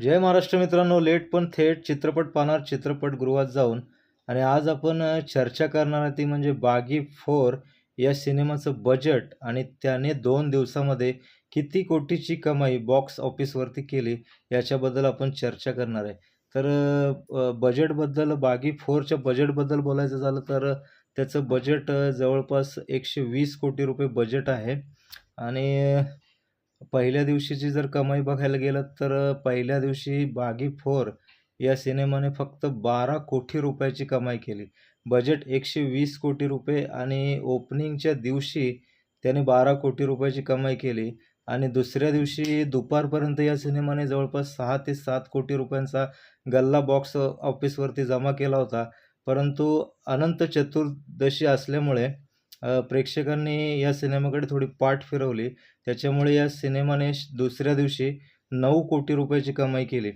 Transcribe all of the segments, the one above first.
जय महाराष्ट्र मित्रांनो लेट पण थेट चित्रपट पाहणार चित्रपटगृहात जाऊन. आणि आज आपण चर्चा करणार आहे ती म्हणजे बागी फोर या सिनेमाचं बजेट आणि त्याने दोन दिवसामध्ये किती कोटीची कमाई बॉक्स ऑफिसवरती केली याच्याबद्दल आपण चर्चा करणार आहे. तर बजेटबद्दल बागी फोरच्या बजेटबद्दल बोलायचं झालं तर त्याचं बजेट जवळपास एकशे वीस कोटी रुपये बजेट आहे. आणि पहिल्या दिवशीची जर कमाई बघायला गेलं तर पहिल्या दिवशी बागी फोर या सिनेमाने फक्त बारा कोटी रुपयाची कमाई केली. बजेट एकशे वीस कोटी रुपये आणि ओपनिंगच्या दिवशी त्याने बारा कोटी रुपयाची कमाई केली आणि दुसऱ्या दिवशी दुपारपर्यंत या सिनेमाने जवळपास सहा ते सात कोटी रुपयांचा गल्ला बॉक्स ऑफिसवरती जमा केला होता. परंतु अनंत चतुर्दशी असल्यामुळे प्रेक्षकांनी या सिनेमाकडे थोडी पाठ फिरवली. त्याच्यामुळे या सिनेमाने श- दुसऱ्या दिवशी नऊ कोटी रुपयाची कमाई केली.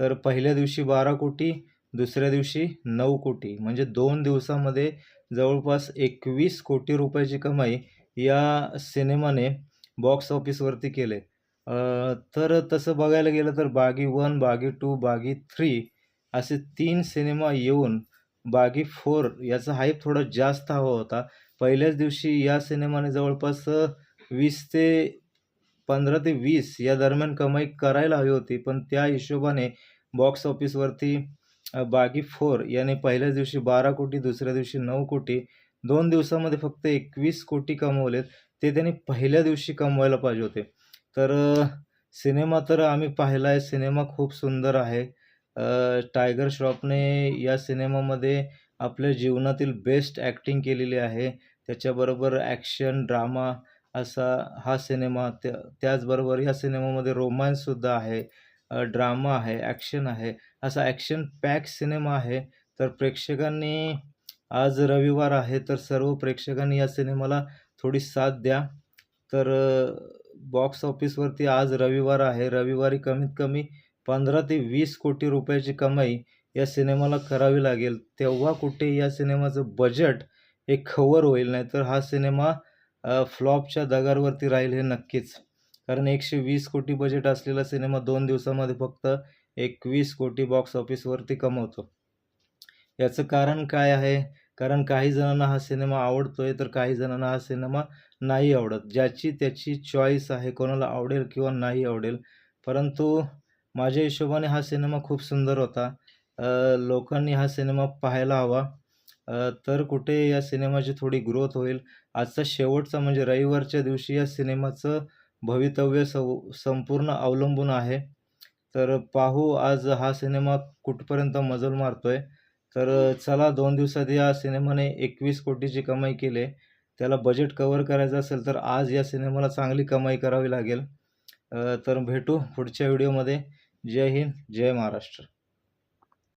तर पहिल्या दिवशी बारा कोटी दुसऱ्या दिवशी नऊ कोटी. म्हणजे दोन दिवसामध्ये जवळपास एकवीस कोटी रुपयाची कमाई या सिनेमाने बॉक्स ऑफिसवरती केले. तर तसं बघायला गेलं तर Baaghi one Baaghi two Baaghi three असे तीन सिनेमा येऊन बागी फोर याचा हाईप थोडा जास्त हवा होता. पहिल्याच दिवशी या सिनेमाने जवळपास वीस ते पंधरा ते वीस या दरम्यान कमाई करायला हवी होती. पण त्या हिशोबाने बॉक्स ऑफिसवरती बागी फोर याने पहिल्याच दिवशी बारा कोटी दुसऱ्या दिवशी नऊ कोटी दोन दिवसामध्ये फक्त एकवीस कोटी कमवलेत. ते त्यांनी पहिल्या दिवशी कमवायला पाहिजे होते. तर सिनेमा तर आम्ही पाहिला आहे सिनेमा खूप सुंदर आहे. टायगर श्रॉफने या सिनेमामध्ये आपल्या जीवनातील बेस्ट ॲक्टिंग केलेली आहे. त्याच्याबरोबर ॲक्शन ड्रामा असा हा सिनेमा त्या त्याचबरोबर या सिनेमामध्ये रोमॅन्ससुद्धा आहे. ड्रामा आहे ॲक्शन आहे. असा ॲक्शन पॅक सिनेमा आहे. तर प्रेक्षकांनी आज रविवार आहे तर सर्व प्रेक्षकांनी या सिनेमाला थोडी साथ द्या. तर बॉक्स ऑफिसवरती आज रविवार आहे. रविवारी कमीत कमी पंधरा ते वीस कोटी रुपयाची कमाई या सिनेमाला करावी लागेल. तेव्हा कुठे या सिनेमाचं बजेट हे खवर होईल नाही तर हा सिनेमा फ्लॉपच्या दगारवरती राहील हे नक्कीच. कारण एकशे वीस कोटी बजेट असलेला सिनेमा दोन दिवसामध्ये फक्त एकवीस कोटी बॉक्स ऑफिसवरती कमवतो. याचं कारण काय आहे? कारण काही जणांना हा सिनेमा आवडतोय तर काही जणांना हा सिनेमा नाही आवडत. ज्याची त्याची चॉईस आहे कोणाला आवडेल किंवा नाही आवडेल. परंतु माझ्या हिशोबाने हा सिनेमा खूप सुंदर होता. लोकांनी हा सिनेमा पाहायला हवा. तर कुठे या सिनेमाची थोडी ग्रोथ होईल? आजचा शेवटचा म्हणजे रविवारच्या दिवशी या सिनेमाचं भवितव्य सव संपूर्ण अवलंबून आहे. तर पाहू आज हा सिनेमा कुठपर्यंत मजल मारतोय. तर चला दोन दिवसात या सिनेमाने एकवीस कोटीची कमाई केली. त्याला बजेट कव्हर करायचं असेल तर आज या सिनेमाला चांगली कमाई करावी लागेल. तर भेटू पुढच्या व्हिडिओमध्ये जय हिंद जय महाराष्ट्र.